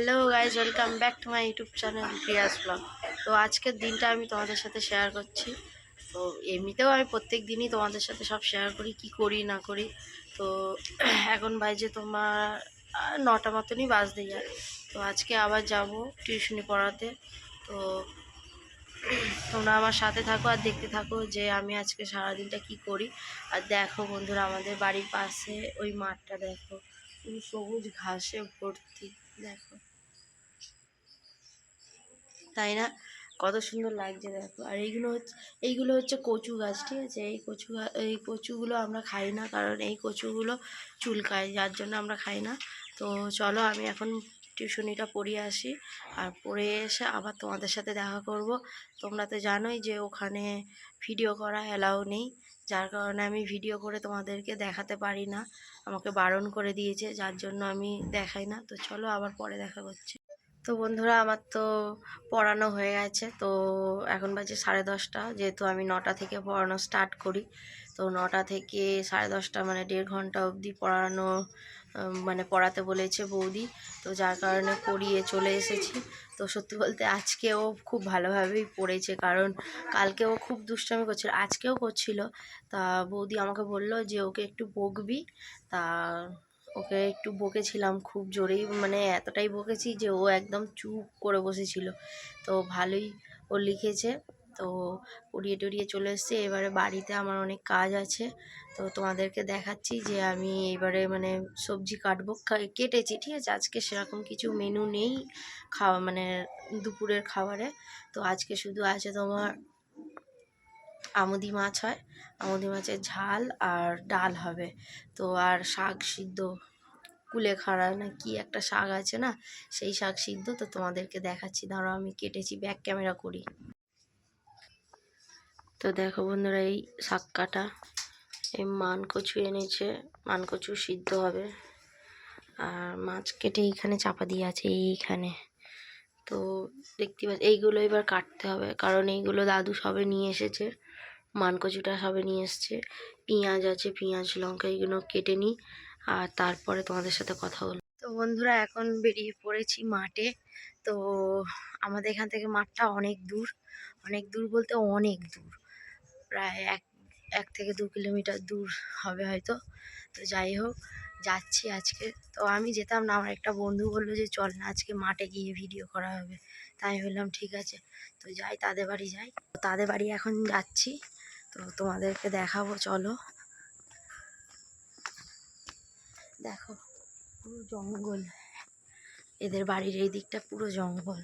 Hello guys welcome back to my YouTube channel Priya's vlog তো আজকের দিনটা আমি তোমাদের সাথে শেয়ার করছি। তো এমনিতেও আমি প্রত্যেক দিনই তোমাদের সাথে সব শেয়ার করি, কি করি, না করি। তো এখন বাজে তোমার নটা মতনই বাজতে যায়। তো আজকে আবার যাব টিউশনি পড়াতে। তো তোমরা আমার সাথে থাকো আর দেখতে থাকো যে আমি আজকে সারাদিনটা কি করি। আর দেখো বন্ধুরা, আমাদের বাড়ির পাশে ওই মাঠটা দেখো। সবুজ ঘাসে ভর্তি, দেখো। তাই না? কত সুন্দর লাগছে দেখো। আর এইগুলো হচ্ছে এইগুলো হচ্ছে কচু গাছ, ঠিক আছে? এই কচু এই কচুগুলো আমরা খাই না, কারণ এই কচুগুলো চুলকায়, যার জন্য আমরা খাই না। তো চলো, আমি এখন টিউশনিটা পড়িয়ে আসি। আর পড়ে এসে আবার তোমাদের সাথে দেখা করব। তোমরা তো জানোই যে ওখানে ভিডিও করা অ্যালাউ নেই। যার কারণে আমি ভিডিও করে তোমাদেরকে দেখাতে পারি না। আমাকে বারণ করে দিয়েছে, যার জন্য আমি দেখাই না। তো চলো, আবার পরে দেখা করছি তো বন্ধুরা আমার তো পড়ানো হয়ে গেছে, তো এখন বাজে সাড়ে দশটা। যেহেতু আমি নটা থেকে পড়ানো স্টার্ট করি, তো নটা থেকে সাড়ে দশটা মানে দেড় ঘণ্টা অবধি পড়ানো মানে পড়াতে বলেছে বৌদি। তো যার কারণে পড়িয়ে চলে এসেছি। তো সত্যি বলতে আজকেও খুব ভালোভাবেই পড়েছে, কারণ কালকেও খুব দুষ্টামি করছিল, আজকেও করছিল। তা বৌদি আমাকে বলল যে, ওকে একটু বকবি। তা ওকে একটু বকেছিলাম খুব জোরেই মানে এতটাই বকেছি যে ও একদম চুপ করে বসেছিল। তো ভালোই ও লিখেছে। তো পড়িয়ে টড়িয়ে চলে এসছে। এবারে বাড়িতে আমার অনেক কাজ আছে। তো তোমাদেরকে দেখাচ্ছি যে আমি এবারে মানে সবজি কাটবো। কেটেছি, ঠিক আছে? আজকে সেরকম কিছু মেনু নেই খাওয়া মানে দুপুরের খাবারে। তো আজকে শুধু আছে তোমার আমুদি মাছ হয়। আমুদি মাছের ঝাল আর ডাল হবে। তো আর শাক সিদ্ধ কুলেখাড়া না কি একটা শাক আছে না, সেই শাক সিদ্ধ তো তোমাদেরকে দেখাচ্ছি। ধরো আমি কেটেছি ব্যাক ক্যামেরা করি। তো দেখো বন্ধুরা, এই শাক কাটা, এই মান কচু এনেছে। মান কচু সিদ্ধ হবে। আর মাছ কেটে এইখানে চাপা দিয়ে আছে, এইখানে। তো দেখতে পাচ্ছি, এইগুলো এবার কাটতে হবে। কারণ এইগুলো দাদু সবে নিয়ে এসেছে। মানকচুটা সবে নিয়ে এসছে। পেঁয়াজ আছে, পেঁয়াজ, লঙ্কা এগুলো কেটে নিই আর তারপরে তোমাদের সাথে কথা বলব। তো বন্ধুরা, এখন বেরিয়ে পড়েছি মাঠে। তো আমাদের এখান থেকে মাঠটা অনেক দূর। অনেক দূর বলতে অনেক দূর। প্রায় এক এক থেকে দু কিলোমিটার দূর হবে হয়তো। তো যাই হোক যাচ্ছি আজকে। তো আমি যেতাম না, আমার একটা বন্ধু বলল যে, চল না, আজকে মাঠে গিয়ে ভিডিও করা হবে। তাই বললাম, ঠিক আছে। তো যাই, তাদের বাড়ি যাই। তাদের বাড়ি এখন যাচ্ছি। তো তোমাদেরকে দেখাবো, চলো। দেখো, পুরো জঙ্গল। এদের বাড়ির এই দিকটা পুরো জঙ্গল।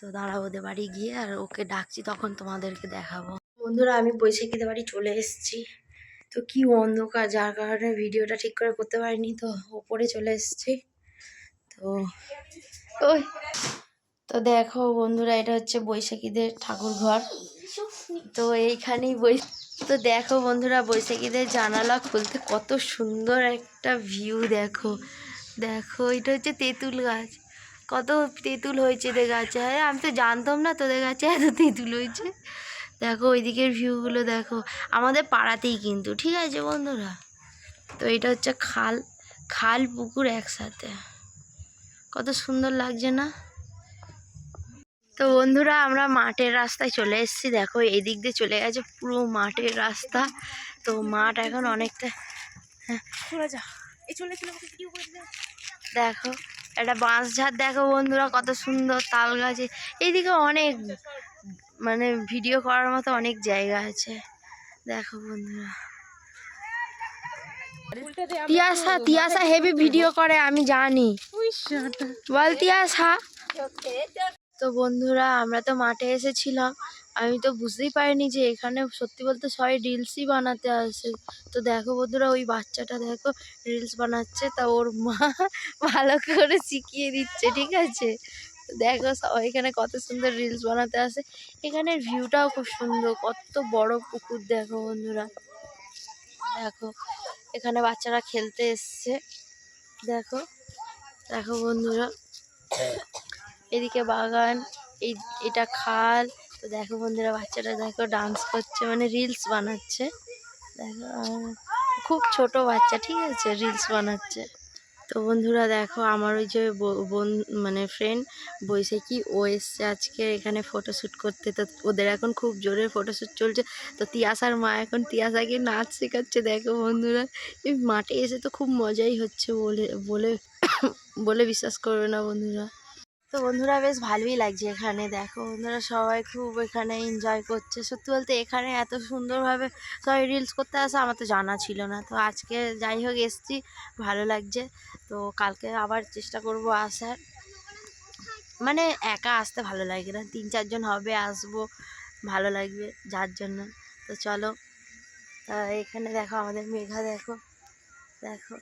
তো দাঁড়াও, ওদের বাড়ি গিয়ে আর ওকে ডাকছি, তখন তোমাদেরকে দেখাবো। বন্ধুরা, আমি বৈশাখীদের বাড়ি চলে এসেছি। তো কি অন্ধকার? যার কারণে ভিডিওটা ঠিক করে করতে পারিনি, তো ওপরে চলে এসেছি। তো ওই, তো দেখো বন্ধুরা, এটা হচ্ছে বৈশাখীদের ঠাকুর ঘর। তো এইখানেই বই তো দেখো বন্ধুরা, বৈশাখীদের জানালা খুলতে কত সুন্দর একটা ভিউ দেখো। দেখো, এটা হচ্ছে তেঁতুল গাছ। কত তেঁতুল হয়েছে এদের গাছে। হ্যাঁ আমি তো জানতাম না তোদের গাছে এত তেঁতুল হয়েছে। দেখো ওইদিকের ভিউগুলো দেখো। আমাদের পাড়াতেই কিন্তু ঠিক আছে বন্ধুরা? তো এটা হচ্ছে খাল খাল পুকুর একসাথে। কত সুন্দর লাগছে না? তো বন্ধুরা আমরা মাঠের রাস্তায় চলে এসেছি। দেখো এই দিক দিয়ে চলে গেছে পুরো মাঠের রাস্তা। তো মাঠ এখন অনেকটা চলে যা এই চলে চলে আমাকে ভিডিও করে দে দেখো একটা বাঁশ ঝাড় দেখো বন্ধুরা কত সুন্দর তাল গাছে। এইদিকে অনেক মানে ভিডিও করার মতো অনেক জায়গা আছে। দেখো বন্ধুরা। তিয়াসা তিয়াসা হেভি ভিডিও করে, আমি জানি। বল তিয়াসা। তো বন্ধুরা, আমরা তো মাঠে এসেছিলাম। আমি তো বুঝতেই পারিনি যে এখানে সত্যি বলতে সবাই রিলসই বানাতে আসে। তো দেখো বন্ধুরা, ওই বাচ্চাটা দেখো রিলস বানাচ্ছে, তা ওর মা ভালো করে শিখিয়ে দিচ্ছে, ঠিক আছে? দেখো সবাই এখানে কত সুন্দর রিলস বানাতে আসে। এখানের ভিউটাও খুব সুন্দর, কত বড় পুকুর দেখো বন্ধুরা। দেখো, এখানে বাচ্চারা খেলতে এসছে। দেখো দেখো বন্ধুরা। এদিকে বাগান, এই, এটা খাল। তো দেখো বন্ধুরা বাচ্চাটা দেখো ডান্স করছে মানে রিলস বানাচ্ছে। দেখো খুব ছোট বাচ্চা, ঠিক আছে রিলস বানাচ্ছে। তো বন্ধুরা দেখো, আমার ওই যে বোন মানে ফ্রেন্ড বৈশাখী ও এসছে আজকে এখানে ফটোশ্যুট করতে। তো ওদের এখন খুব জোরে ফটোশ্যুট চলছে। তো তিয়াসার মা এখন তিয়াসাকে নাচ শেখাচ্ছে। দেখো বন্ধুরা, এই মাঠে এসে তো খুব মজাই হচ্ছে বলে বলে বলে বিশ্বাস করবে না বন্ধুরা। তো বন্ধুরা বেশ ভালোই লাগছে এখানে। দেখো বন্ধুরা সবাই খুব এখানে এনজয় করছে। সত্যি বলতে এখানে এত সুন্দরভাবে সবাই রিলস করতে আসে, আমার তো জানা ছিল না। তো আজকে যাই হোক এসছি, ভালো লাগছে। তো কালকে আবার চেষ্টা করব আসার। মানে একা আসতে ভালো লাগে না। তিন চারজন হবে, আসব, ভালো লাগবে যার জন্য। তো চলো এখানে দেখো আমাদের মেঘা, দেখো দেখো।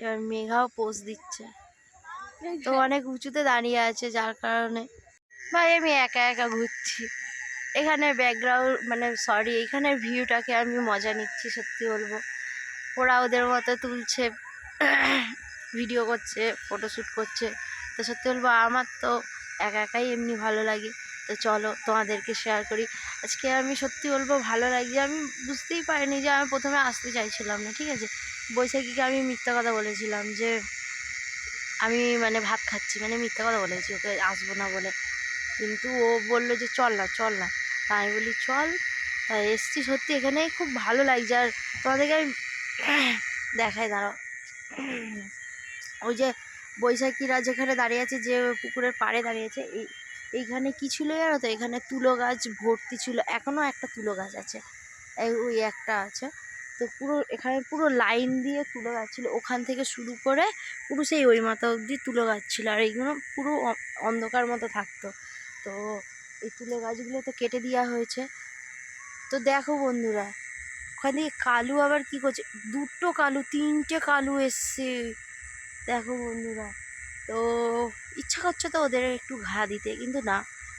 এবার মেঘাও পোজ দিচ্ছে। তো অনেক উঁচুতে দাঁড়িয়ে আছে, যার কারণে। ভাই, আমি একা একা ঘুরছি। এখানে ব্যাকগ্রাউন্ড মানে সরি এখানের ভিউটাকে আমি মজা নিচ্ছি, সত্যি বলব। ওরা ওদের মতো তুলছে ভিডিও করছে ফটোশ্যুট করছে। তো সত্যি বলব, আমার তো একা একাই এমনি ভালো লাগে। তো চলো, তোমাদেরকে শেয়ার করি। আজকে আমি সত্যি বলব, ভালো লাগছে। আমি বুঝতেই পারিনি যে আমি প্রথমে আসতে চাইছিলাম না, ঠিক আছে? বৈশাখীকে আমি মিথ্যা কথা বলেছিলাম যে আমি মানে ভাত খাচ্ছি মানে মিথ্যা কথা বলেছি, ওকে আসব না বলে। কিন্তু ও বলল যে চল না চল না। তা আমি বলি, চল। তা এসছি সত্যি এখানে, খুব ভালো লাগছে। আর তোমাদেরকে আমি দেখাই, দাঁড়াও। ওই যে বৈশাখীরা যেখানে দাঁড়িয়ে আছে, যে পুকুরের পাড়ে দাঁড়িয়ে আছে, এই, এইখানে কি ছিল জানো তো? এখানে তুলো গাছ ভর্তি ছিল। এখনও একটা তুলো গাছ আছে। ওই একটা আছে। তো পুরো এখানে পুরো লাইন দিয়ে তুলো গাছ ওখান থেকে শুরু করে পুরো সেই ওই মাথা অবধি তুলো গাছ আর এইগুলো পুরো অন্ধকার মতো থাকতো। তো এই তুলো গাছগুলো তো কেটে দেওয়া হয়েছে। তো দেখো বন্ধুরা, ওখান থেকে কালু আবার কি করছে? দুটো কালু, তিনটে কালু এসছে। দেখো বন্ধুরা, তো ইচ্ছা করছে তো ওদের একটু ঘা দিতে, কিন্তু না,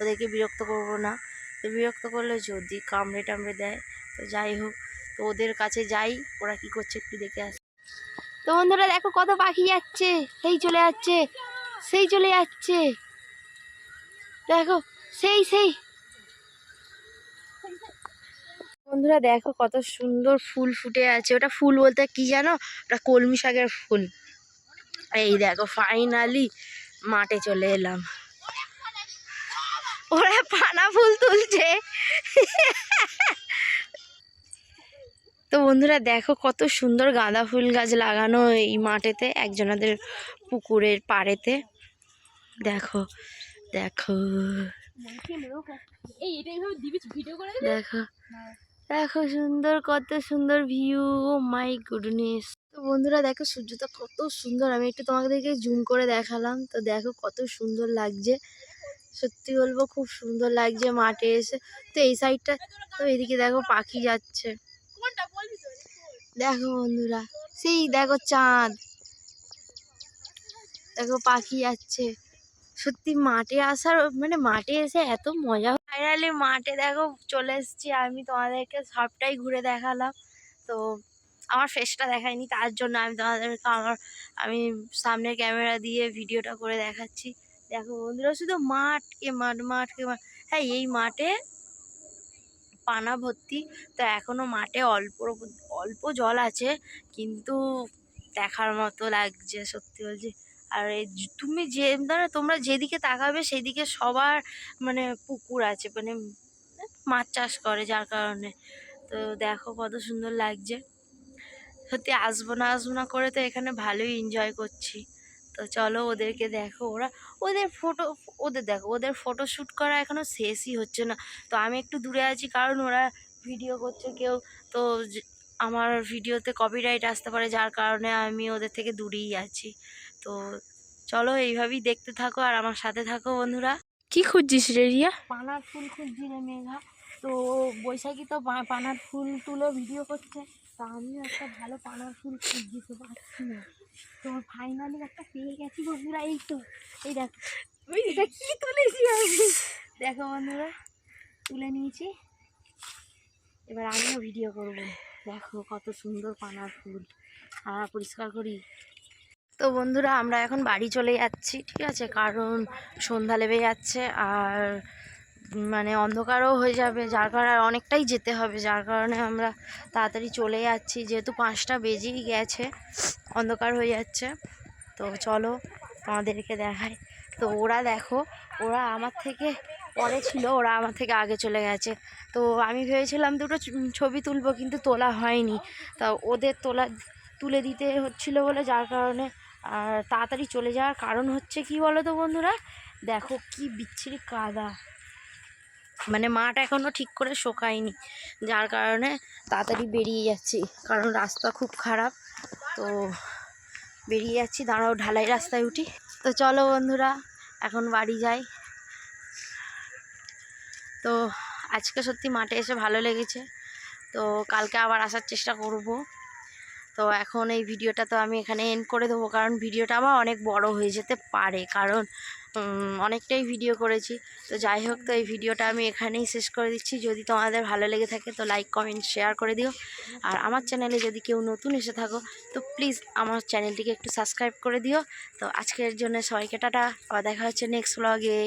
ওদেরকে বিরক্ত করব না। তো বিরক্ত করলে যদি কামড়ে টামড়ে দেয়, তো যাই হোক। তো ওদের কাছে যাই, ওরা কি করছে একটু দেখে আস। তো বন্ধুরা দেখো কত পাখি যাচ্ছে, সেই চলে যাচ্ছে, সেই চলে যাচ্ছে। দেখো, সেই সেই। বন্ধুরা দেখো কত সুন্দর ফুল ফুটে আছে। ওটা ফুল বলতে কি জানো? ওটা কলমি শাকের ফুল। এই দেখো ফাইনালি মাঠে চলে এলাম। ওরা পানা ফুল তুলছে। তো বন্ধুরা দেখো কত সুন্দর গাঁদা ফুল গাছ লাগানো এই মাঠেতে, একজনাদের পুকুরের পাড়েতে। দেখো দেখো। দেখো দেখো সুন্দর, কত সুন্দর ভিউ ও মাই গুডনেস তো বন্ধুরা দেখো সূর্যটা কত সুন্দর। আমি একটু তোমাদেরকে জুম করে দেখালাম। তো দেখো কত সুন্দর লাগছে। সত্যি বলব, খুব সুন্দর লাগছে মাঠে এসে। তো এই সাইডটা তো এদিকে দেখো পাখি যাচ্ছে। দেখো বন্ধুরা, সেই দেখো চাঁদ। দেখো পাখি যাচ্ছে। সত্যি মাঠে আসার মানে মাঠে এসে এত মজা ফাইনালি মাঠে দেখো চলে এসেছি। আমি তোমাদেরকে সবটাই ঘুরে দেখালাম। তো আমার ফেসটা দেখায়নি, তার জন্য আমি তোমাদেরকে আমার, আমি সামনে ক্যামেরা দিয়ে ভিডিওটা করে দেখাচ্ছি। দেখো বন্ধুরা, শুধু মাঠ কে মাঠ মাঠ কে মাঠ। হ্যাঁ এই মাঠে পানা ভর্তি। তো এখনও মাঠে অল্প অল্প জল আছে, কিন্তু দেখার মতো লাগছে সত্যি বলছি। আর তুমি যে ধরো তোমরা যেদিকে তাকাবে সেদিকে সবার মানে পুকুর আছে মানে মাছ চাষ করে যার কারণে। তো দেখো কত সুন্দর লাগছে। সত্যি আসব না আসব না করে তো এখানে ভালোই এনজয় করছি। তো চলো ওদেরকে দেখো ওরা ওদের ফটো ওদের দেখো ওদের ফটো শ্যুট করা এখনও শেষই হচ্ছে না। তো আমি একটু দূরে আছি কারণ ওরা ভিডিও করছে কেউ তো আমার ভিডিওতে কপিরাইট আসতে পারে যার কারণে আমি ওদের থেকে দূরেই আছি। তো চলো এইভাবেই দেখতে থাকো আর আমার সাথে থাকো বন্ধুরা। কি খুঁজছিস রে রিয়া? পানার ফুল খুঁজছি রে মেঘা। তো বৈশাখী তো পানার ফুল তুলে ভিডিও করছে। তা আমিও একটা ভালো পানার ফুল খুঁজছি তো পাচ্ছি না। তো ফাইনালি একটা পেয়ে গেছি বন্ধুরা এই তো এই দেখো। এটা কি তুলেছি আমি? দেখো বন্ধুরা তুলে নিয়েছি। এবার আমিও ভিডিও করব। দেখো কত সুন্দর পানার ফুল। আর পরিষ্কার করি। তো বন্ধুরা আমরা এখন বাড়ি চলে যাচ্ছি ঠিক আছে? কারণ সন্ধ্যা লেবে যাচ্ছে আর মানে অন্ধকারও হয়ে যাবে, যার কারণে অনেকটাই যেতে হবে। যার কারণে আমরা তাড়াতাড়ি চলে যাচ্ছি, যেহেতু পাঁচটা বেজেই গেছে, অন্ধকার হয়ে যাচ্ছে। তো চলো আমাদেরকে দেখায় তো ওরা দেখো, ওরা আমার থেকে পরে ছিল, ওরা আমার থেকে আগে চলে গেছে। তো আমি ভেবেছিলাম দুটো ছবি তুলবো, কিন্তু তোলা হয়নি। তা ওদের তোলা, তুলে দিতে হচ্ছিল বলে, যার কারণে আর তাড়াতাড়ি চলে যাওয়ার কারণ হচ্ছে কি বলো তো বন্ধুরা? দেখো কি বিচ্ছিরি কাদা। মানে মাঠ এখনও ঠিক করে শোকায়নি। যার কারণে তাড়াতাড়ি বেরিয়ে যাচ্ছি। কারণ রাস্তা খুব খারাপ। তো বেরিয়ে যাচ্ছি। দাঁড়াও, ঢালাই রাস্তায় উঠি। তো চলো বন্ধুরা, এখন বাড়ি যাই। তো আজকে সত্যি মাঠে এসে ভালো লেগেছে। তো কালকে আবার আসার চেষ্টা করব। তো এখন এই ভিডিওটা তো আমি এখানে এন্ড করে দেবো, কারণ ভিডিওটা আমার অনেক বড় হয়ে যেতে পারে, কারণ অনেকটাই ভিডিও করেছি। তো যাই হোক, তো এই ভিডিওটা আমি এখানেই শেষ করে দিচ্ছি। যদি তোমাদের ভালো লেগে থাকে, তো লাইক কমেন্ট শেয়ার করে দিও। আর আমার চ্যানেলে যদি কেউ নতুন এসে থাকো, তো প্লিজ আমার চ্যানেলটিকে একটু সাবস্ক্রাইব করে দিও। তো আজকের জন্য সবাইকে টাটা দেখা হচ্ছে নেক্সট ব্লগে